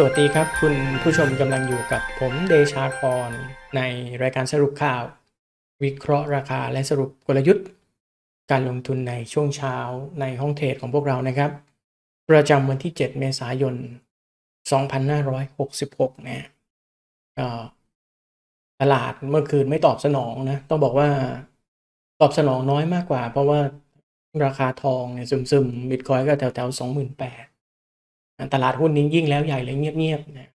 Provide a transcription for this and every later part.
สวัสดีครับ คุณผู้ชมกำลังอยู่กับผมเดชากร ในรายการสรุปข่าว วิเคราะห์ราคาและสรุปกลยุทธ์ การลงทุนในช่วงเช้าในห้องเทรดของพวกเรานะครับ ประจำวันที่ 7 เมษายน 2566นะก็ตลาดเมื่อคืนไม่ตอบสนองนะ ต้องบอกว่าตอบสนองน้อยมากกว่า เพราะว่าราคาทองเนี่ยซึมๆบิตคอยก็แถวแถวสองหมื่นแปด ตลาดหุ้นนี้ยิ่งแล้วใหญ่เลยเงียบๆนะ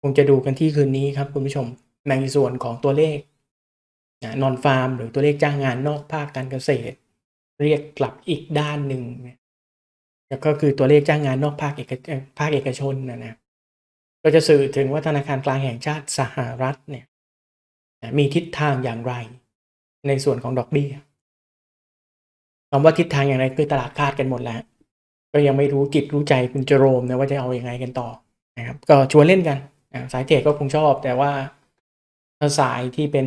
คงจะดูกันที่คืนนี้ครับคุณผู้ชมในส่วนของตัวเลขนอนฟาร์ม หรือตัวเลขจ้างงานนอกภาคการเกษตร เรียกกลับอีกด้านหนึ่งเนี่ยก็คือตัวเลขจ้างงานนอกภาคเอกภาคเอกชนนะนะก็จะสื่อถึงว่าธนาคารกลางแห่งชาติสหรัฐเนี่ยมีทิศทางอย่างไร ในส่วนของดอกเบี้ยคำว่าทิศทางอย่างไรคือตลาดคาดกันหมดแล้ว ก็ยังไม่รู้จิตรู้ใจคุณเจโรมนะว่าจะเอาอยัางไงกันต่อนะครับก็ชวนเล่นกันสายเทรดก็คงชอบ แต่ว่าถ้าสายที่เป็น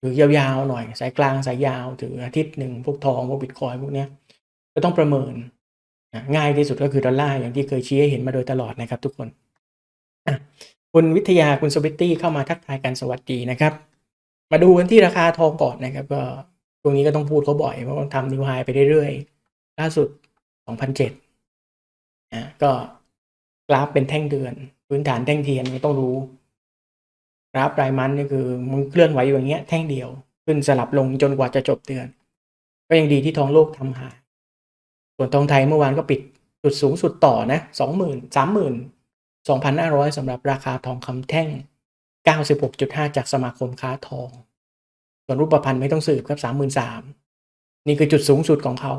ถือยาวๆหน่อย สายกลางสายยาวถืออาทิตย์หนึ่งพวกทองพวกบิตคอยพวกเนี้ยก็ต้องประเมินง่ายที่สุดก็คือดอลลาร์อย่างที่เคยชี้ให้เห็นมาโดยตลอดนะครับทุกคนคุณวิทยาคุณสวิตตี้เข้ามาทักทายกันสวัสดีนะครับ มาดูกันที่ราคาทองก่อนนะครับ ก็ตรงนี้ก็ต้องพูดเขาบ่อยเพราะทำนิวไฮไปเรื่อยๆล่าสุด 2007นะก็กราฟเป็นแท่งเดือน พื้นฐานแท่งเทียนต้องรู้ กราฟรายมันนี่คือมันเคลื่อนไหวอยู่อย่างเงี้ยแท่งเดียว ขึ้นสลับลงจนกว่าจะจบเดือน ก็ยังดีที่ทองโลกทำหายส่วนทองไทยเมื่อวานก็ปิดจุดสูงสุดต่อนะสองหมื่นสามหมื่นสองพันห้าร้อยสำหรับราคาทองคำแท่งเก้าสิบหกจุดห้าจากสมาคมค้าทอง ส่วนรูปพันธ์ไม่ต้องสืบครับสามหมื่นสามนี่คือจุดสูงสุดของเขา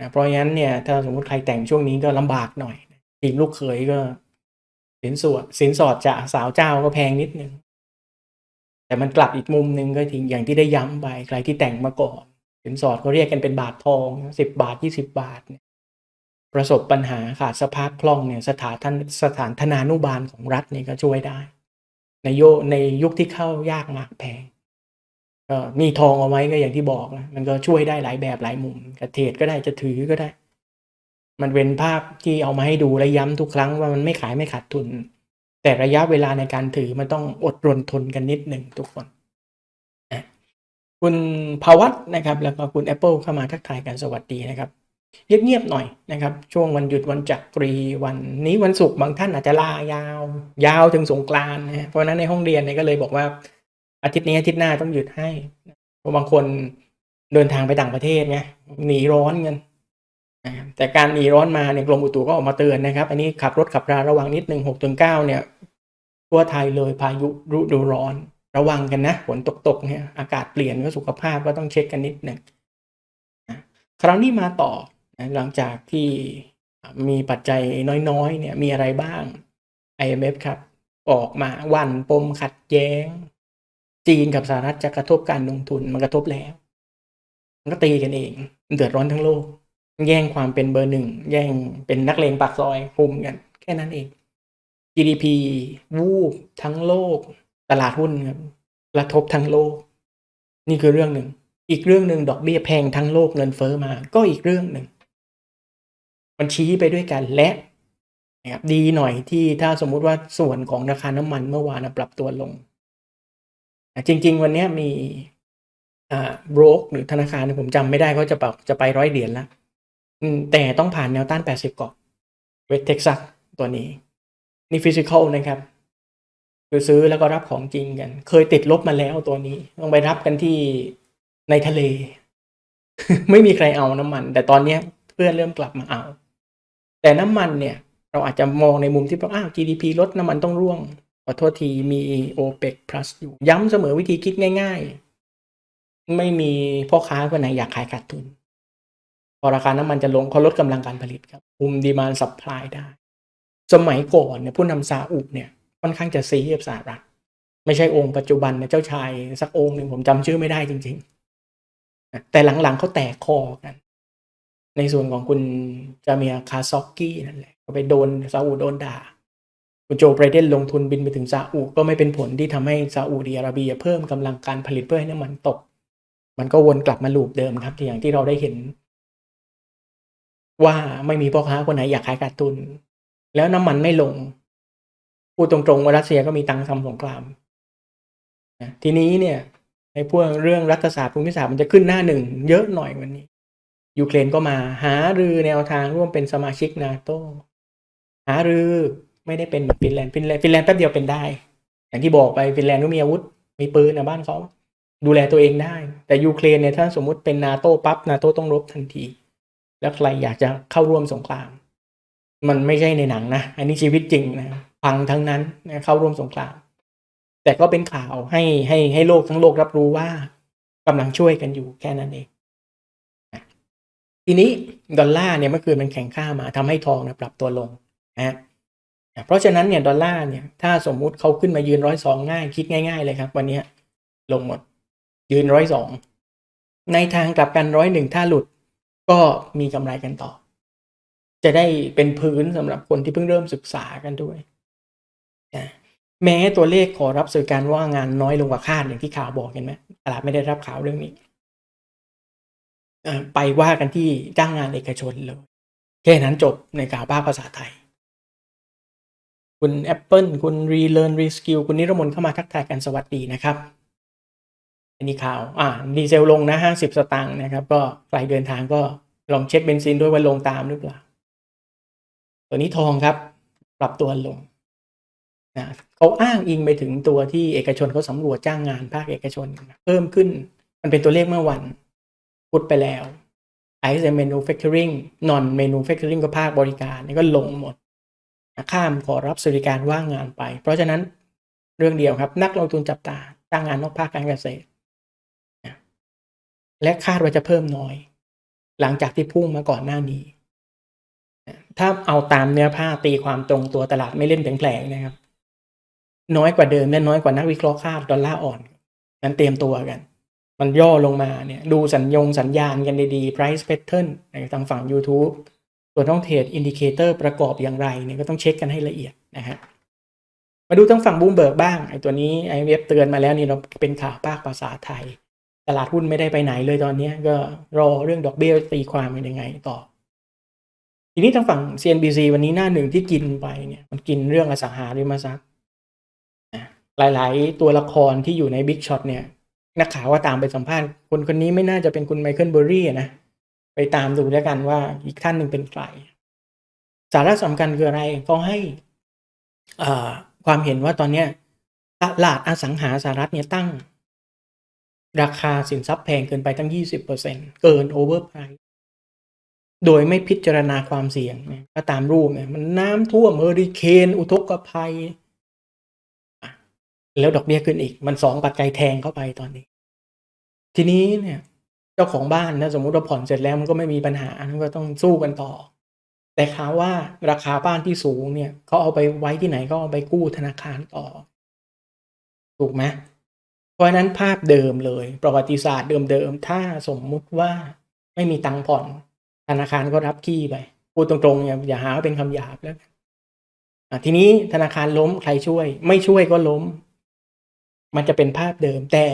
นะเพราะงั้นเนี่ยถ้าสมมติใครแต่งช่วงนี้ก็ลำบากหน่อยทีมลูกเขยก็ สินสอดสินสอดจาสาวเจ้าก็แพงนิดนึง แต่มันกลับอีกมุมหนึ่งก็ทิ้งอย่างที่ได้ย้ำไปใครที่แต่งมาก่อน สินสอดเขาเรียกกันเป็นบาททองสิบบาทยี่สิบบาทเนี่ยประสบปัญหาขาดสภาพคล่องเนี่ยสถานท่านสถานธนานุบาลของรัฐเนี่ยก็ช่วยได้ ในโยในยุคที่เข้ายากมากแพง ก็มีทองเอาไว้ก็อย่างที่บอกนะมันก็ช่วยได้หลายแบบหลายมุมกระเทศก็ได้จะถือก็ได้ มันเป็นภาพที่เอามาให้ดูและย้ำทุกครั้งว่ามันไม่ขายไม่ขาดทุน แต่ระยะเวลาในการถือมันต้องอดรนทนกันนิดหนึ่งทุกคนคุณภาวัตนะครับ แล้วก็คุณ Apple เข้ามาทักทายกันสวัสดีนะครับเงียบๆหน่อยนะครับ ช่วงวันหยุดวันจักรีวันนี้วันศุกร์บางท่านอาจจะลายาว ยาวถึงสงกรานต์นะเพราะนั้นในห้องเรียนเนี่ยก็เลยบอกว่า อาทิตย์นี้อาทิตย์หน้าต้องหยุดให้เพราะบางคนเดินทางไปต่างประเทศไงหนีร้อนกันแต่การหนีร้อนมาเนี่ยกรมอุตุก็ออกมาเตือนนะครับ อันนี้ขับรถขับราระวังนิดหนึ่งหกถึงเก้าเนี่ย ทั่วไทยเลยพายุฤดูร้อน ระวังกันนะฝนตกๆเนี่ยอากาศเปลี่ยนก็สุขภาพก็ต้องเช็คกันนิดหนึ่งคราวนี้มาต่อหลังจากที่มีปัจจัยน้อยๆเนี่ยมีอะไรบ้าง IMF ครับ ออกมาวันปมขัดแย้ง จีนกับสหรัฐจะกระทบการลงทุนมันกระทบแล้ว มันก็ตีกันเองเดือดร้อนทั้งโลก แย่งความเป็นเบอร์หนึ่ง แย่งเป็นนักเลงปากซอยคุมกันแค่นั้นเอง GDP วูบทั้งโลก ตลาดหุ้นครับกระทบทั้งโลก นี่คือเรื่องหนึ่ง อีกเรื่องหนึ่งดอกเบี้ยแพงทั้งโลกเงินเฟอ้อมา ก็อีกเรื่องหนึ่ง มันชี้ไปด้วยกันและนะครับดีหน่อยที่ถ้าสมมุติว่าส่วนของราคาน้ำมันเมื่อวานปรับตัวลง จริง ๆ วันนี้มีอ่าโบรกหรือธนาคารผมจำไม่ได้เขาจะปรับจะไปร้อยเหรียญแล้วแต่ต้องผ่านแนวต้านแปดสิบก่อนเวทเท็กซัสตัวนี้ นี่ฟิสิกอลนะครับ คือซื้อแล้วก็รับของจริงกัน เคยติดลบมาแล้วตัวนี้ ต้องไปรับกันที่ในทะเล ไม่มีใครเอาน้ำมัน แต่ตอนนี้เพื่อนเริ่มกลับมาเอา แต่น้ำมันเนี่ย เราอาจจะมองในมุมที่ว่าอ้าว GDP ลดน้ำมันต้องร่วง ขอโทษทีมี OPEC plus อยู่ย้ำเสมอวิธีคิดง่าย ๆ ไม่มีพ่อค้าคนไหนอยากขายขาดทุน พอราคาน้ำมันจะลงเขาลดกำลังการผลิตครับคุมดีมานสัพพลายได้ สมัยก่อนเนี่ยผู้นำซาอุเนี่ยค่อนข้างจะซีกับสหรัฐไม่ใช่องค์ปัจจุบันนะเจ้าชายสักองค์หนึ่งผมจำชื่อไม่ได้จริง ๆ แต่หลังๆเขาแตกคอกัน ในส่วนของคุณจาเมียคาซอกกี้นั่นแหละก็ไปโดนซาอุโดนด่า คุณโจไบรเดนลงทุนบินไปถึงซาอุก็ไม่เป็นผลที่ทำให้ซาอุดีอาระเบียเพิ่มกำลังการผลิตเพื่อให้น้ำมันตก มันก็วนกลับมาลูปเดิมครับอย่างที่เราได้เห็น ว่าไม่มีพ่อค้าคนไหนอยากขายขาดทุน แล้วน้ำมันไม่ลงพูดตรงๆว่ารัสเซียก็มีตังค์ทำสงครามทีนี้เนี่ยในพวกเรื่องรัฐศาสตร์ภูมิศาสตร์มันจะขึ้นหน้าหนึ่งเยอะหน่อยวันนี้ ยูเครนก็มาหารือแนวทางร่วมเป็นสมาชิกนาโตหารือ ไม่ได้เป็นฟินแลนด์ฟินแลนด์ฟินแลนด์แป๊บเดียวเป็นได้ อย่างที่บอกไปฟินแลนด์ก็มีอาวุธ มีปืนในบ้านเขาดูแลตัวเองได้ แต่ยูเครนเนี่ยถ้าสมมุติเป็นนาโต้ปั๊บนาโต้ต้องรบทันที แล้วใครอยากจะเข้าร่วมสงคราม มันไม่ใช่ในหนังนะอันนี้ชีวิตจริงนะพังทั้งนั้นนะเข้าร่วมสงคราม แต่ก็เป็นข่าวให้ให้ให้โลกทั้งโลกรับรู้ว่ากำลังช่วยกันอยู่แค่นั้นเองทีนี้ดอลลาร์เนี่ยเมื่อคืนมันแข็งค่ามาทำให้ทองนี่ยปรับตัวลงนะ เพราะฉะนั้นเนี่ยดอลลาร์เนี่ยถ้าสมมุติเขาขึ้นมายืนร้อยสองง่าย คิดง่าย ๆ เลยครับ วันนี้ลงหมด ยืนร้อยสองในทางกลับกันร้อยหนึ่งถ้าหลุดก็มีกำไรกันต่อ จะได้เป็นพื้นสำหรับคนที่เพิ่งเริ่มศึกษากันด้วยนะแม้ตัวเลขขอรับสื่อการว่างงานน้อยลงกว่าคาดอย่างที่ข่าวบอกเห็นไหมตลาดไม่ได้รับข่าวเรื่องนี้ไปว่ากันที่จ้างงานเอกชนเลยแค่นั้นจบในข่าวภาคภาษาไทย คุณ Apple คุณ Relearn Reskill คุณนิรมนเข้ามาทักทายกันสวัสดีนะครับอันนี้ข่าวอ่าดีเซลลงนะห้าสิบสตางค์นะครับ ก็ใครเดินทางก็ลองเช็คเบนซินด้วยว่าลงตามหรือเปล่า ตัวนี้ทองครับ ปรับตัวลงนะเขาอ้างอิงไปถึงตัวที่เอกชนเขาสำรวจจ้างงานภาคเอกชน เพิ่มขึ้น มันเป็นตัวเลขเมื่อวันพุธไปแล้ว ISM Manufacturing Non Manufacturing ก็ภาคบริการนี่ก็ลงหมด ข้ามขอรับสวัสดิการว่างงานไป เพราะฉะนั้นเรื่องเดียวครับ นักลงทุนจับตาจ้างงานนอกภาคการเกษตร และคาดว่าจะเพิ่มน้อย หลังจากที่พุ่งมาก่อนหน้านี้ ถ้าเอาตามเนื้อผ้าตีความตรงตัวตลาดไม่เล่นแผลงๆนะครับ น้อยกว่าเดิมและน้อยกว่านักวิเคราะห์คาดดอลลาร์อ่อน นั้นเตรียมตัวกัน มันย่อลงมาเนี่ยดูสัญญงสัญญาณกันดีๆ price pattern ในทางฝั่ง YouTube ส่วนต้องเทรดอินดิเคเตอร์ประกอบอย่างไรเนี่ยก็ต้องเช็คกันให้ละเอียดนะฮะมาดูทางฝั่งบูมเบิร์กบ้างไอ้ตัวนี้ไอเว็บเตือนมาแล้วนี่เราเป็นข่าวภาคภาษาไทย ตลาดหุ้นไม่ได้ไปไหนเลยตอนนี้ก็รอเรื่องดอกเบี้ยตีความเป็นยังไงต่อ ทีนี้ทางฝั่ง CNBC วันนี้หน้าหนึ่งที่กินไปเนี่ยมันกินเรื่องอสังหาริมทรัพย์หลาย ๆ ตัวละครที่อยู่ในบิ๊กช็อตเนี่ยนักข่าวว่าตามไปสัมภาษณ์คนคนนี้ไม่น่าจะเป็นคุณไมเคิลเบอร์รี่นะ ไปตามดูแล้วกันว่าอีกท่านหนึ่งเป็นใครสาระสำคัญคืออะไรเขาให้ความเห็นว่าตอนนี้ตลาดอสังหาสหรัฐเนี่ยตั้ง ราคาสินทรัพย์แพงเกินไปตั้ง 20%เกินโอเวอร์ไพรส์โดยไม่พิจารณาความเสี่ยงก็ตามรูปเนี่ยมันน้ำท่วมเฮอริเคน อุทกภัย แล้วดอกเบี้ยขึ้นอีก มันสองปัจจัยแทงเข้าไปตอนนี้ ทีนี้เนี่ย เจ้าของบ้านนะสมมุติว่าผ่อนเสร็จแล้วมันก็ไม่มีปัญหาก็ต้องสู้กันต่อ แต่ข่าวว่าราคาบ้านที่สูงเนี่ยเขาเอาไปไว้ที่ไหนก็เอาไปกู้ธนาคารต่อ ถูกไหมเพราะฉะนั้นภาพเดิมเลย ประวัติศาสตร์เดิมๆถ้าสมมุติว่าไม่มีตังค์ผ่อน ธนาคารก็รับขี้ไปพูดตรงๆ อย่าอย่าหาว่าเป็นคำหยาบแล้วทีนี้ธนาคารล้มใครช่วย ไม่ช่วยก็ล้ม มันจะเป็นภาพเดิมแต่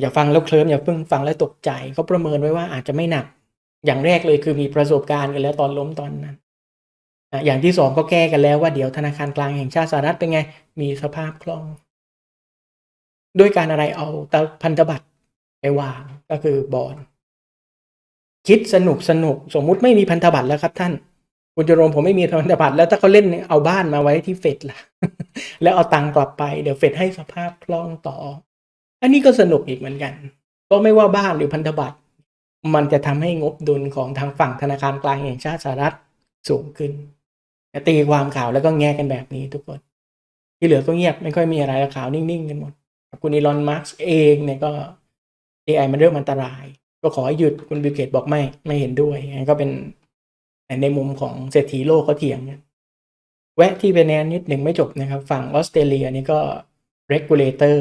อย่าฟังแล้วเคลิ้มอย่าเพิ่งฟังแล้วตกใจเขาประเมินไว้ว่าอาจจะไม่หนัก อย่างแรกเลยคือมีประสบการณ์กันแล้วตอนล้มตอนนั้นอย่างที่สองก็แก้กันแล้วว่าเดี๋ยวธนาคารกลางแห่งชาติสหรัฐเป็นไง มีสภาพคล่อง ด้วยการอะไรเอาพันธบัตรไปวางก็คือบอลคิดสนุกสนุกสมมุติไม่มีพันธบัตรแล้วครับท่านคุณจรมผมไม่มีพันธบัตรแล้วถ้าเขาเล่นเอาบ้านมาไว้ที่เฟดล่ะ แล้วเอาตังค์กลับไปเดี๋ยวเฟดให้สภาพคล่องต่อ อันนี้ก็สนุกอีกเหมือนกัน ก็ไม่ว่าบ้านหรือพันธบัตรมันจะทำให้งบดุลของทางฝั่งธนาคารกลางแห่งชาติสหรัฐสูงขึ้นตีความข่าวแล้วก็แง่กันแบบนี้ทุกคน ที่เหลือก็เงียบไม่ค่อยมีอะไรข่าวนิ่งๆกันหมดคุณอีลอนมาร์กเองเนี่ยก็ AI มันเริ่มอันตราย ก็ขอให้หยุดคุณบิลเกตบอกไม่ไม่เห็นด้วยก็เป็นในมุมของเศรษฐีโลกเขาเถียงกันแวะที่ไปแนนนิดหนึ่งไม่จบนะครับ ฝั่งออสเตรเลียนี่ก็ regulator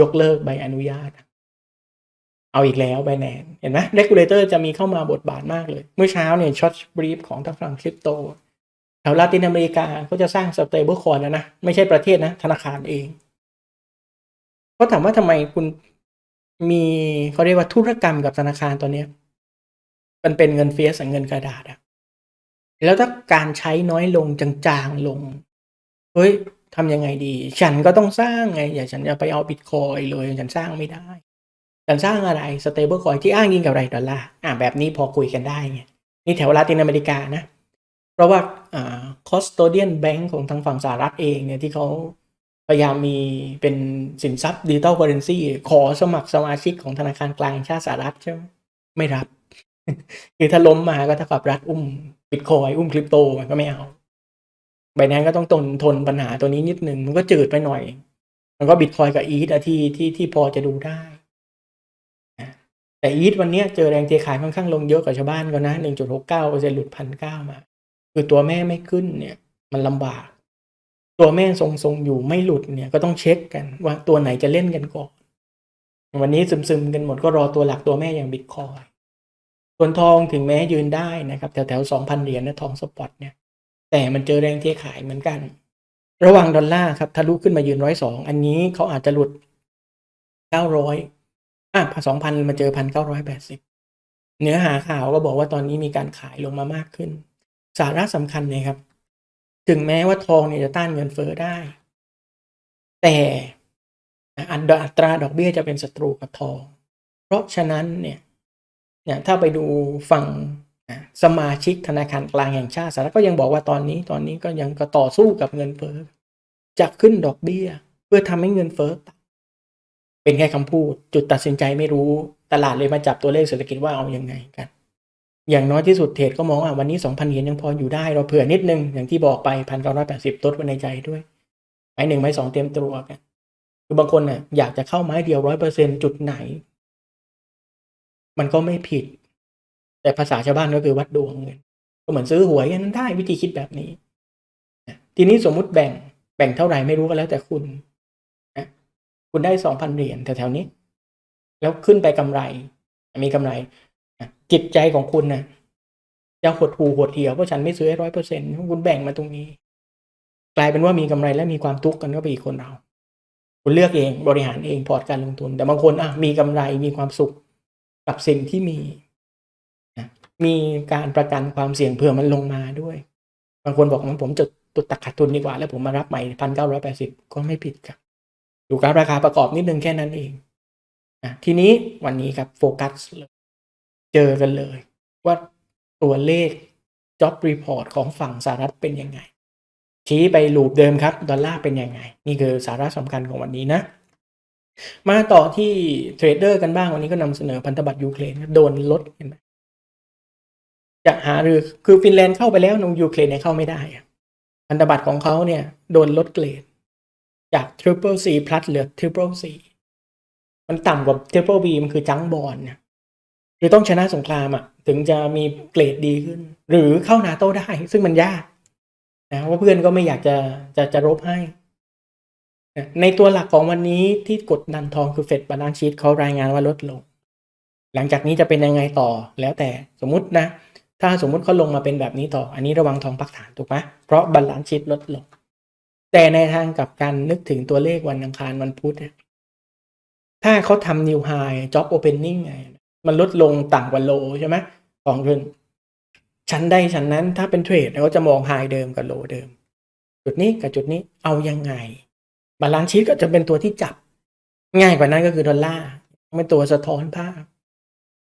ยกเลิกใบอนุญาต เอาอีกแล้วใบแนนเห็นไหม regulator จะมีเข้ามาบทบาทมากเลย เมื่อเช้าเนี่ยช็อตบรีฟของทางฝั่งคริปโตแถวลาตินอเมริกาก็จะสร้าง stable coin แล้วนะ ไม่ใช่ประเทศนะ ธนาคารเองก็ถามว่าทำไมคุณมีเขาเรียกว่าธุรกรรมกับธนาคารตัวเนี้ยมันเป็นเงินเฟียสเงินกระดาษอะแล้วถ้าการใช้น้อยลงจางๆลง เฮ้ย ทำยังไงดี ฉันก็ต้องสร้างไง อย่าฉันจะไปเอาบิตคอยเลย ฉันสร้างไม่ได้ ฉันสร้างอะไร stablecoin คอยที่อ้างอิงกับไรดอลลาร์อ่าแบบนี้พอคุยกันได้ไงนี่แถวลาตินอเมริกานะ เพราะว่าอ่า custodian bank ของทางฝั่งสหรัฐเองเนี่ยที่เขาพยายามมีเป็นสินทรัพย์ดิจิตอล c u เรนซีขอสมัครสมาชิกของธนาคารกลางชาติสหรัฐใช่ไหมไม่รับ คือถ้าล้มมาก็เท่ากับรัฐอุ้มบิตคอยอุ้มคริปโตมันก็ไม่เอา ใบนั้นก็ต้องทนทนปัญหาตัวนี้นิดนึง มันก็จืดไปหน่อย มันก็บิตคอยกับอีทอที่ที่ที่พอจะดูได้ แต่อีทวันนี้เจอแรงเทขายค่อนข้างลงเยอะกว่าชาวบ้านก็นะหนึ่งจุดหกเก้าเปอร์เซ็นหลุดพันเก้ามา คือตัวแม่ไม่ขึ้นเนี่ย มันลำบาก ตัวแม่ทรงๆอยู่ไม่หลุดเนี่ยก็ต้องเช็คกันว่าตัวไหนจะเล่นกันก่อน วันนี้ซึมๆกันหมดก็รอตัวหลักตัวแม่อย่างบิตคอยส่วนทองถึงแม้ยืนได้นะครับแถวๆสองพันเหรียญนะทองสปอตเนี่ย แต่มันเจอแรงเทขายเหมือนกัน ระหว่างดอลลาร์ครับทะลุขึ้นมายืนร้อยสองอันนี้เขาอาจจะหลุดเก้าร้อยอะสองพันมาเจอพันเก้าร้อยแปดสิบเนื้อหาข่าวก็บอกว่าตอนนี้มีการขายลงมามากขึ้น สาระสำคัญเนี่ยครับ ถึงแม้ว่าทองเนี่ยจะต้านเงินเฟ้อได้ แต่อันอัตราดอกเบี้ยจะเป็นศัตรูกับทอง เพราะฉะนั้นเนี่ยเนี่ยถ้าไปดูฝั่ง สมาชิกธนาคารกลางแห่งชาติสหรัฐก็ยังบอกว่าตอนนี้ตอนนี้ก็ยังก็ต่อสู้กับเงินเฟ้อจะขึ้นดอกเบี้ย เพื่อทำให้เงินเฟ้อต่ำเป็นแค่คำพูด จุดตัดสินใจไม่รู้ ตลาดเลยมาจับตัวเลขเศรษฐกิจว่าเอาอยัางไงกัน อย่างน้อยที่สุดเทรดก็มองว่าวันนี้สองพันเหรียญยังพออยู่ได้เราเผื่อนิดนึง อย่างที่บอกไปพันเก้าร้อยแปดสิบต้นไว้ในใจด้วยไม้หนึ่งไม้สองเตรียมตัวกันคือบางคนน่ะอยากจะเข้าไม้เดียวร้อยเปอร์เซ็นจุดไหน มันก็ไม่ผิด แต่ภาษาชาวบ้านก็คือวัดดวงเงินก็เหมือนซื้อหวยนั้นได้วิธีคิดแบบนี้ ทีนี้สมมุติแบ่งแบ่งเท่าไหร่ไม่รู้ก็แล้วแต่คุณนะคุณได้สองพันเหรียญแถวๆนี้ แล้วขึ้นไปกำไร มีกำไรจิตใจของคุณนะจะหดหูหดเหี่ยวเพราะฉันไม่ซื้อร้อยเปอร์เซ็นต์คุณแบ่งมาตรงนี้ กลายเป็นว่ามีกำไรและมีความทุกข์กันก็ไปอีกคนเรา คุณเลือกเองบริหารเองพอร์ตการลงทุน แต่บางคนอะมีกำไรมีความสุขกับสิ่งที่มี มีการประกันความเสี่ยงเผื่อมันลงมาด้วย บางคนบอกว่าผมจะตุดตักขาดทุนดีกว่า แล้วผมมารับใหม่พันเก้าร้อยแปดสิบก็ไม่ผิดครับ ดูการราคาประกอบนิดนึงแค่นั้นเองนะทีนี้วันนี้ครับโฟกัสเลยเจอกันเลย ว่าตัวเลข Job Report ของฝั่งสหรัฐเป็นยังไง ชี้ไปลูปเดิมครับ ดอลลาร์เป็นยังไง นี่คือสาระสำคัญของวันนี้นะ มาต่อที่เทรดเดอร์กันบ้างวันนี้ก็นำเสนอพันธบัตรยูเครนโดนลดเห็นไหม จะหารือคือฟินแลนด์เข้าไปแล้วนงยูเครนเนี่ยเข้าไม่ได้พันธบัตรของเขาเนี่ยโดนลดเกรด จาก Triple C plus เหลือ Triple C มันต่ำกว่า Triple B มันคือจังบอลเนี่ยคือต้องชนะสงครามอะ ถึงจะมีเกรดดีขึ้น หรือเข้านาโต้ได้ ซึ่งมันยากนะว่าเพื่อนก็ไม่อยากจะจะจะรบให้ ในตัวหลักของวันนี้ที่กดดันทองคือเฟดบาลานซ์ชีตเขารายงานว่าลดลง หลังจากนี้จะเป็นยังไงต่อแล้วแต่สมมตินะ ถ้าสมมุติเขาลงมาเป็นแบบนี้ต่อ อันนี้ระวังทองปักฐานถูกไหมเพราะบาลานซ์ชีตลดลง แต่ในทางกับการนึกถึงตัวเลขวันอังคารวันพุธถ้าเขาทำนิวไฮจ็อบโอเพนนิ่งไงมันลดลงต่ำกว่าโลใช่ไหมของเงินชั้นใดชั้นนั้นถ้าเป็นเทรดเขาจะมองไฮเดิมกับโลเดิม จุดนี้กับจุดนี้เอายังไง บาลานซ์ชีตก็จะเป็นตัวที่จับ ง่ายกว่านั้นก็คือดอลลาร์เป็นตัวสะท้อนภาพ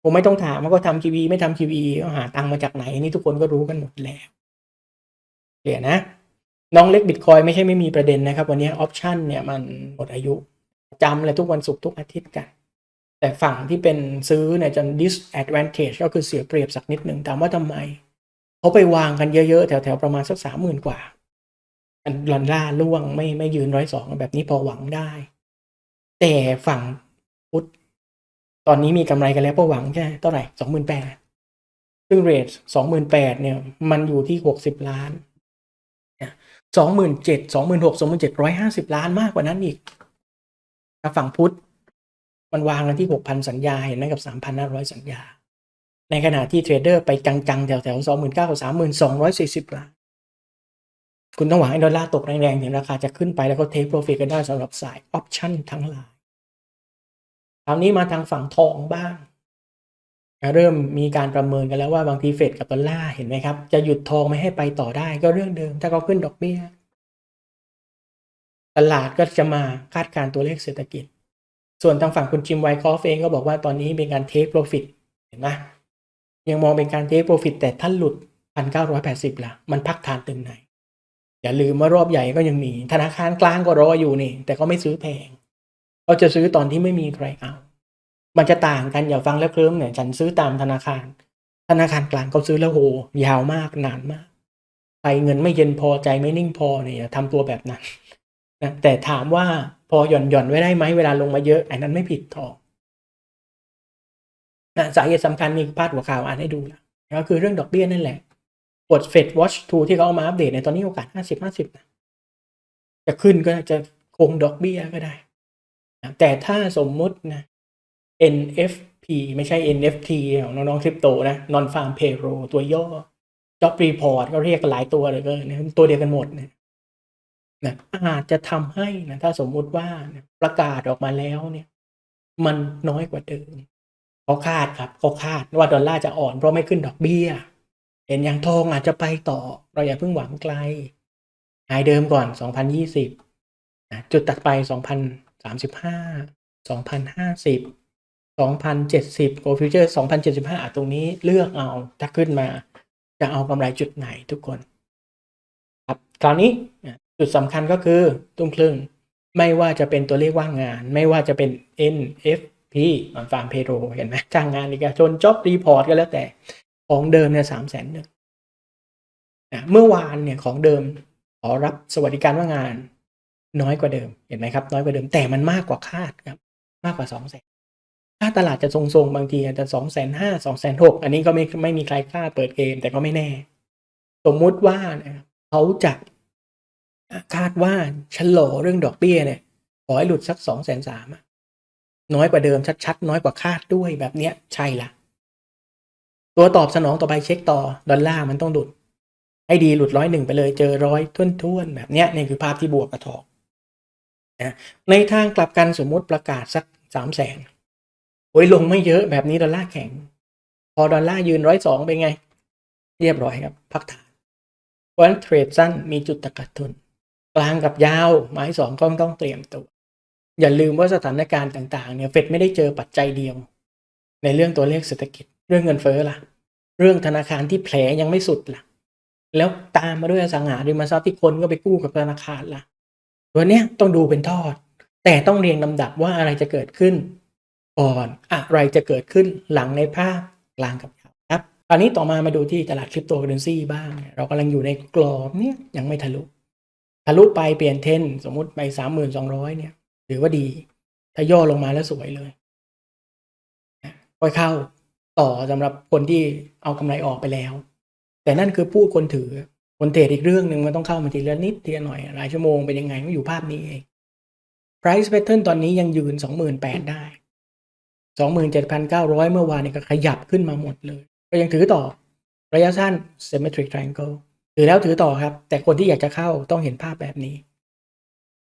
ผมไม่ต้องถามว่าก็ทำ QE ไม่ทำ QE ก็หาตังมาจากไหนนี่ทุกคนก็รู้กันหมดแล้วเดี๋ยวนะ น้องเล็กบิตคอยไม่ใช่ไม่มีประเด็นนะครับ วันนี้ออปชันเนี่ยมันหมดอายุจำเลยทุกวันศุกร์ทุกอาทิตย์กัน แต่ฝั่งที่เป็นซื้อเนี่ยจะ disadvantage ก็คือเสียเปรียบสักนิดหนึ่งถามว่าทำไมเขาไปวางกันเยอะๆ แถวๆ ประมาณสักสามหมื่นกว่าอันลันล่าล่วงไม่ไม่ยืนร้อยสองแบบนี้พอหวังได้ แต่ฝั่งพุทธ ตอนนี้มีกำไรกันแล้วพอหวังใช่เท่าไหร่สองหมื่นแปดซึ่งเรทสองหมื่นแปดเนี่ย มันอยู่ที่หกสิบล้านสองหมื่นเจ็ดสองหมื่นหกสองหมื่นเจ็ดร้อยห้าสิบล้านมากกว่านั้นอีกฝั่งพุทธมันวางกันที่หกพันสัญญา เห็นไหมกับสามพันห้าร้อยสัญญา ในขณะที่เทรดเดอร์ไปจังๆ แถวๆสองหมื่นเก้าสามหมื่นสองร้อยสี่สิบล้าน คุณต้องหวังให้ดอลลาร์ตกแรงๆถึงราคาจะขึ้นไปแล้วก็เทคโปรฟิตกันได้สำหรับสายออปชั่นทั้งหลาย ราวนี้มาทางฝั่งทองบ้าง เริ่มมีการประเมินกันแล้วว่าบางทีเฟดกับดอลลาร์เห็นไหมครับ จะหยุดทองไม่ให้ไปต่อได้ก็เรื่องเดิม ถ้าเขาขึ้นดอกเบี้ย ตลาดก็จะมาคาดการ์ตัวเลขเศรษฐกิจ ส่วนทางฝั่งคุณจิมไวคอฟเองก็บอกว่าตอนนี้เป็นการเทคโปรฟิตเห็นไหมยังมองเป็นการเทคโปรฟิตแต่ถ้าหลุด1,980ละมันพักฐานตึงไหนอย่าลืมว่ารอบใหญ่ก็ยังมี ธนาคารกลางก็รออยู่นี่ แต่ก็ไม่ซื้อแพง เขาจะซื้อตอนที่ไม่มีใครเอา มันจะต่างกันอย่าฟังแล้วเคลิ้มเนี่ยฉันซื้อตามธนาคาร ธนาคารกลางเขาซื้อแล้วโหยาวมากนานมากใครเงินไม่เย็นพอใจไม่นิ่งพอเนี่ยอย่าทำตัวแบบนั้นนะแต่ถามว่าพอหย่อนหย่อนไว้ได้ไหมเวลาลงมาเยอะอันนั้นไม่ผิดทองนะสาเหตุสำคัญมีพาดหัวข่าวอ่านให้ดูแล้วก็คือเรื่องดอกเบี้ยนั่นแหละกด Fed Watch 2ที่เขาเอามาอัปเดตในตอนนี้โอกาส 50 50นะจะขึ้นก็จะคงดอกเบี้ยก็ได้ นะแต่ถ้าสมมุตินะ NFP ไม่ใช่ NFT ของน้องๆคริปโตนะ Non Farm Payroll ตัวย่อ Job Report ก็เรียกกันหลายตัวเลยก็นะตัวเดียวกันหมดนะนะอาจจะทำให้นะถ้าสมมุติว่านะประกาศออกมาแล้วเนี่ย มันน้อยกว่าเดิมเขาคาดครับเขาคาดว่าดอลลาร์จะอ่อนเพราะไม่ขึ้นดอกเบี้ย เห็นอย่างทองอาจจะไปต่อ เราอย่าเพิ่งหวังไกลหายเดิมก่อน 2020นะจุดตัดไป 35 2050 2070 Go Future 2075อะตรงนี้เลือกเอาถ้าขึ้นมาจะเอากำไรจุดไหนทุกคน ครับคราวนี้จุดสำคัญก็คือตุ้มครึ่ง ไม่ว่าจะเป็นตัวเลขว่างงาน ไม่ว่าจะเป็น NFP มันฟาร์มเพโรเห็นไหมจ้างงานเอกชน Job Report ก็แล้วแต่ ของเดิมเนี่ยสามแสนหนึ่งเมื่อวานเนี่ยของเดิมขอรับสวัสดิการว่างงาน น้อยกว่าเดิมเห็นไหมครับ น้อยกว่าเดิมแต่มันมากกว่าคาดครับ มากกว่าสองแสนถ้าตลาดจะทรงๆ บางทีอาจจะสองแสนห้าสองแสนหกอันนี้ก็ไม่ไม่มีใครกล้าเปิดเกมแต่ก็ไม่แน่ สมมุติว่านะครับเขาจะคาดว่าชะลอเรื่องดอกเบี้ยเนี่ยขอให้หลุดสักสองแสนสามน้อยกว่าเดิมชัดๆ น้อยกว่าคาดด้วยแบบเนี้ยใช่ละตัวตอบสนองต่อไปเช็คต่อดอลลาร์มันต้องหลุดให้ดีหลุดร้อยหนึ่งไปเลยเจอร้อยทุ่นๆแบบเนี้ยนี่คือภาพที่บวกกับทอง นะในทางกลับกันสมมุติประกาศสักสามแสนโอ้ยลงไม่เยอะแบบนี้ดอลลาร์แข็ง พอดอลลาร์ยืนร้อยสองเป็นไง เรียบร้อยครับ พักฐานเพราะฉะนั้นเทรดสั้นมีจุดตะกัดทุน กลางกับยาวไม้สองก็ต้องเตรียมตัว อย่าลืมว่าสถานการณ์ต่างๆเนี่ยเฟดไม่ได้เจอปัจจัยเดียว ในเรื่องตัวเลขเศรษฐกิจ เรื่องเงินเฟ้อล่ะ เรื่องธนาคารที่แผลยังไม่สุดล่ะ แล้วตามมาด้วยอสังหาริมทรัพย์ที่คนก็ไปกู้กับธนาคารล่ะ ตัวเนี้ยต้องดูเป็นทอด แต่ต้องเรียงลำดับว่าอะไรจะเกิดขึ้นก่อนอะไรจะเกิดขึ้นหลังในภาพกลางกับยาวครับตอนนี้ต่อมามาดูที่ตลาดคริปโตเคอเรนซีบ้าง เรากำลังอยู่ในกรอบเนี่ยยังไม่ทะลุ ทะลุไปเปลี่ยนเทนสมมุติไปสามหมื่นสองร้อยเนี่ยถือว่าดีถ้าย่อลงมาแล้วสวยเลยค่อยเข้าต่อสำหรับคนที่เอากำไรออกไปแล้ว แต่นั่นคือผู้คนถือ คนเทรดอีกเรื่องหนึ่งมันต้องเข้ามาทีละนิดทีละหน่อย รายชั่วโมงเป็นยังไงมันอยู่ภาพนี้เอง price pattern ตอนนี้ยังยืนสองหมื่นแปดได้สองหมื่นเมื่อวานนี่ก็ขยับขึ้นมาหมดเลย ก็ยังถือต่อ ระยะสั้น symmetric triangle ถือแล้วถือต่อครับ แต่คนที่อยากจะเข้าต้องเห็นภาพแบบนี้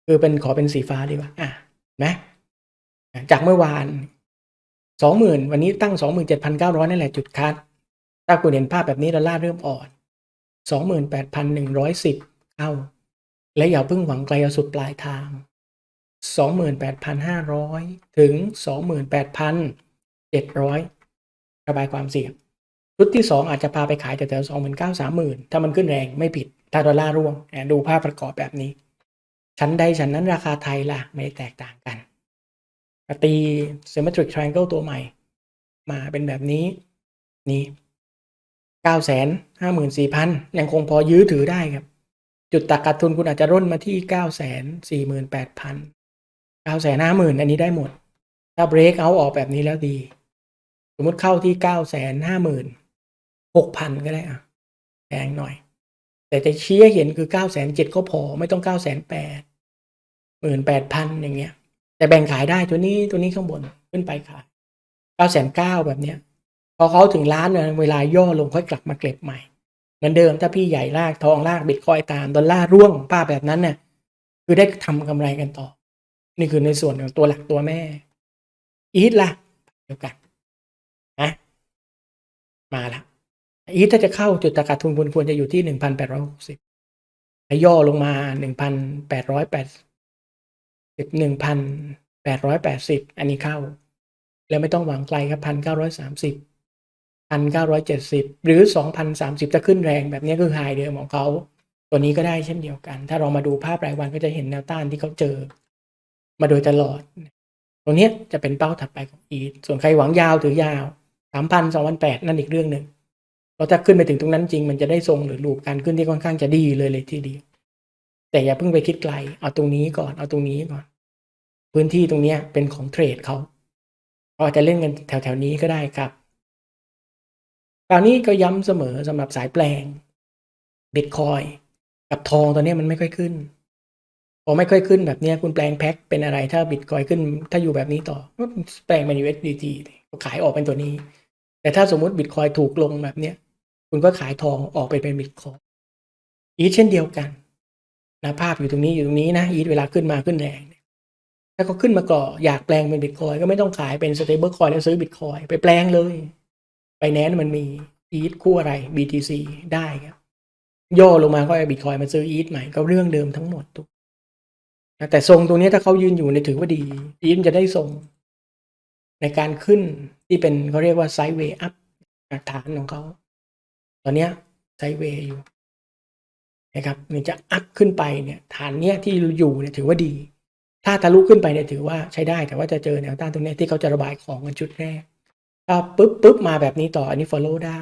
คือเป็นขอเป็นสีฟ้าดีกว่าอะนะจากเมื่อวานสองหมื่นวันนี้ตั้งสองหมื่นเจ็ดพันเก้าร้อยนั่นแหละจุดคัดถ้าคุณเห็นภาพแบบนี้ดอลลาร์เริ่มอ่อน สองหมื่นแปดพันหนึ่งร้อยสิบเข้า และอย่าเพิ่งหวังไกลสุดปลายทางสองหมื่นแปดพันห้าร้อยถึงสองหมื่นแปดพันเจ็ดร้อยระบายความเสี่ยงชุดที่สองอาจจะพาไปขายแต่แถวสองหมื่นเก้าสามหมื่นถ้ามันขึ้นแรงไม่ผิด ถ้าดอลลาร์ร่วงดูภาพประกอบแบบนี้ ชั้นใดชั้นนั้นราคาไทยล่ะ ไม่แตกต่างกันตี symmetric triangle ตัวใหม่ มาเป็นแบบนี้ นี่ เก้าแสนห้าหมื่นสี่พันยังคงพอยื้อถือได้ครับ จุดตักกัดทุนคุณอาจจะร่นมาที่เก้าแสนสี่หมื่นแปดพันเก้าแสนห้าหมื่นอันนี้ได้หมด ถ้า break out ออกแบบนี้แล้วดี สมมติเข้าที่เก้าแสนห้าหมื่นหกพันก็ได้อะแพงหน่อย แต่จะชี้ให้เห็นคือเก้าแสนเจ็ดก็พอไม่ต้องเก้าแสนแปดหมื่นแปดพันอย่างเงี้ย แต่แบ่งขายได้ตัวนี้ตัวนี้ข้างบนขึ้นไปขายเก้าแสนเก้าแบบเนี้ย พอเขาถึงล้านเนี่ยเวลาย่อลงค่อยกลับมาเก็บใหม่เหมือนเดิมถ้าพี่ใหญ่ลากทองลากบิตคอยตามดอลลาร์ร่วงป้าแบบนั้นเนี่ยคือได้ทำกำไรกันต่อ นี่คือในส่วนของตัวหลักตัวแม่ อีทล่ะเดียวกันนะมาละอีทถ้าจะเข้าจุดตะกัดทุนควรควรจะอยู่ที่หนึ่งพันแปดร้อยหกสิบย่อลงมาหนึ่งพันแปดร้อยแปดสิบหนึ่งพันแปดร้อยแปดสิบอันนี้เข้า แล้วไม่ต้องหวังไกลครับพันเก้าร้อยสามสิบ พันเก้าร้อยเจ็ดสิบหรือสองพันสามสิบจะขึ้นแรงแบบนี้คือไฮเดิมของเขา ตัวนี้ก็ได้เช่นเดียวกัน ถ้าเรามาดูภาพรายวันก็จะเห็นแนวต้านที่เขาเจอ มาโดยตลอด ตรงนี้จะเป็นเป้าถัดไปของอีทส่วนใครหวังยาวถือยาวสามพันสองพันแปดนั่นอีกเรื่องหนึ่งเราถ้าขึ้นไปถึงตรงนั้นจริงมันจะได้ทรงหรือรูปการขึ้นที่ค่อนข้างจะดีเลยเลยทีเดียว แต่อย่าเพิ่งไปคิดไกล เอาตรงนี้ก่อน เอาตรงนี้ก่อน พื้นที่ตรงนี้เป็นของเทรดเขาเขาอาจจะเล่นกันแถวๆนี้ก็ได้ครับ คราวนี้ก็ย้ำเสมอสำหรับสายแปลงบิตคอยกับทองตัวเนี้มันไม่ค่อยขึ้น พอไม่ค่อยขึ้นแบบนี้คุณแปลงแพ็คเป็นอะไรถ้าบิตคอยขึ้น ถ้าอยู่แบบนี้ต่อก็แปลงเป็น USDT ก็ขายออกเป็นตัวนี้ แต่ถ้าสมมุติบิตคอยถูกลงแบบเนี้ยคุณก็ขายทองออกไปเป็นบิตคอยอีทเช่นเดียวกันนะภาพอยู่ตรงนี้อยู่ตรงนี้นะอีทเวลาขึ้นมาขึ้นแรงถ้าเขาขึ้นมาก่ออยากแปลงเป็นบิตคอยก็ไม่ต้องขายเป็นสเตเบิลคอยแล้วซื้อบิตคอยไปแปลงเลย ไปแนนมันมีอีทคู่อะไร BTC ได้ครับย่อลงมาก็เอาบิตคอยมาซื้ออีทใหม่ก็เรื่องเดิมทั้งหมดทุกแต่ทรงตรงนี้ถ้าเขายืนอยู่ในถือว่าดีอีทจะได้ทรง ในการขึ้นที่เป็นเขาเรียกว่าไซด์เวย์อัพฐานของเขาตอนนี้ไซด์เวย์อยู่นะครับมันจะอัพขึ้นไปเนี่ยฐานเนี้ยที่อยู่เนี่ยถือว่าดี ถ้าทะลุขึ้นไปเนี่ยถือว่าใช้ได้แต่ว่าจะเจอแนวต้านตรงนี้ที่เขาจะระบายของกันชุดแรก ถ้าปุ๊บปุ๊บมาแบบนี้ต่ออันนี้ follow ได้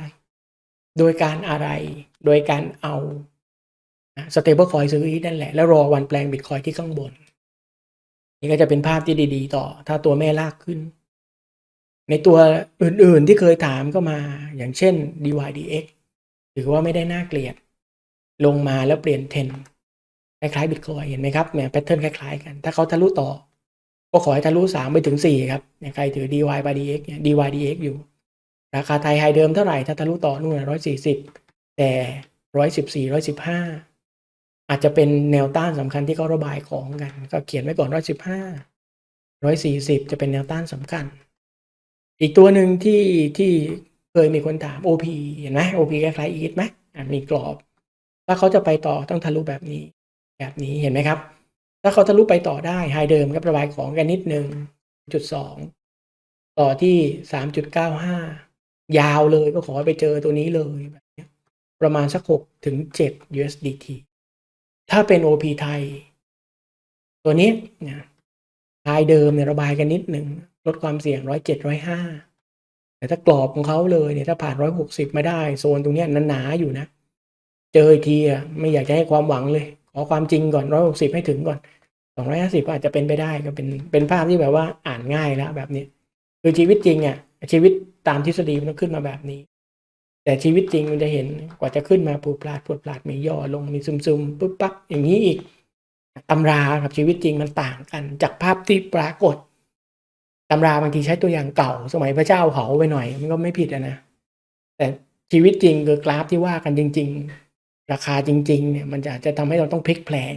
โดยการอะไร โดยการเอาสเตเบิลคอยซื้ออีนั่นแหละ แล้วรอวันแปลงบิตคอยที่ข้างบน นี่ก็จะเป็นภาพที่ดี ๆ ต่อ ถ้าตัวแม่ลากขึ้น ในตัวอื่นๆที่เคยถามก็มา อย่างเช่น DYDX ถือว่าไม่ได้น่าเกลียด ลงมาแล้วเปลี่ยนเทนคล้ายๆบิตคอยเห็นไหมครับเนี่แพทเทิร์นคล้ายๆกัน ถ้าเขาทะลุต่อ ก็ขอให้ทะลุสามไปถึงสี่ครับใครถือ DY by DX เนี่ย DYDX อยู่ ราคาไทยไฮเดิมเท่าไหร่ ถ้าทะลุต่อนู่นร้อยสี่สิบแต่ร้อยสิบสี่ร้อยสิบห้าอาจจะเป็นแนวต้านสำคัญที่เขาระบายของกัน ก็เขียนไว้ก่อนร้อยสิบห้าร้อยสี่สิบจะเป็นแนวต้านสำคัญ อีกตัวหนึ่งที่ที่เคยมีคนถาม OP เห็นไหม OP คล้ายๆ ETH ไหมมีกรอบ ถ้าเขาจะไปต่อต้องทะลุแบบนี้ แบบนี้เห็นไหมครับ ถ้าเขาทะลุไปต่อได้ไฮเดิมก็ระบายของกันนิดนึงจุดสองต่อที่สามจุดเก้าห้ายาวเลยก็ขอไปเจอตัวนี้เลยแบบนี้ประมาณสักหกถึงเจ็ด USDT ถ้าเป็น OP ไทย ตัวนี้นะไฮเดิมเนี่ยระบายกันนิดหนึ่งลดความเสี่ยงร้อยเจ็ดร้อยห้าแต่ถ้ากรอบของเขาเลยเนี่ยถ้าผ่านร้อยหกสิบมาได้ โซนตรงนี้ยหนาๆอยู่นะ เจออีกทีอะไม่อยากจะให้ความหวังเลย ขอความจริงก่อนร้อยหกสิบให้ถึงก่อนสองร้อยห้าสิบอาจจะเป็นไปได้ก็เป็นเป็นภาพที่แบบว่าอ่านง่ายแล้วแบบนี้คือชีวิตจริงอะชีวิตตามทฤษฎีมันต้องขึ้นมาแบบนี้ แต่ชีวิตจริงมันจะเห็นกว่าจะขึ้นมาผูปลาดผูปลาดมีย่อลงมีซึมซึมๆปุ๊บปั๊บอย่างนี้อีกตำรากับชีวิตจริงมันต่างกัน จากภาพที่ปรากฏตำราบางทีใช้ตัวอย่างเก่า สมัยพระเจ้าเผาไปหน่อย มันก็ไม่ผิดนะแต่ชีวิตจริงคือกราฟที่ว่ากันจริง ๆ ราคาจริงๆเนี่ยมันจะจะทำให้เราต้องพลิกแพลง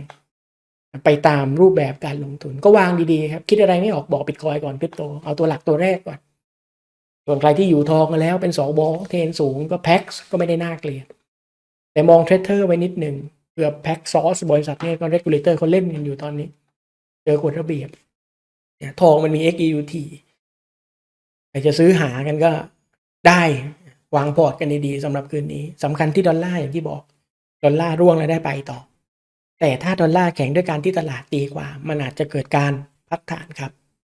ไปตามรูปแบบการลงทุนก็วางดีๆครับ คิดอะไรไม่ออกบอกบิตคอยก่อนคริปโต เอาตัวหลักตัวแรกก่อน ส่วนใครที่อยู่ทองกันแล้วเป็นสอบอเทนสูงก็แพ็กก็ไม่ได้น่าเกลียด แต่มองเทรดเดอร์ไว้นิดหนึ่งเผื่อแพ็กซอสบริษัทเนี่ยก็เรกูเลเตอร์เขาเล่นกันอยู่ตอนนี้ เจอกฎระเบียบเนี่ยทองมันมี XEUT ใครจะซื้อหากันก็ได้วางพอร์ตกันดีๆสำหรับคืนนี้สำคัญที่ดอลลาร์อย่างที่บอก ดอลลาร์ร่วงแล้วได้ไปต่อ แต่ถ้าดอลลาร์แข็งด้วยการที่ตลาดตีกว่า มันอาจจะเกิดการพักฐานครับ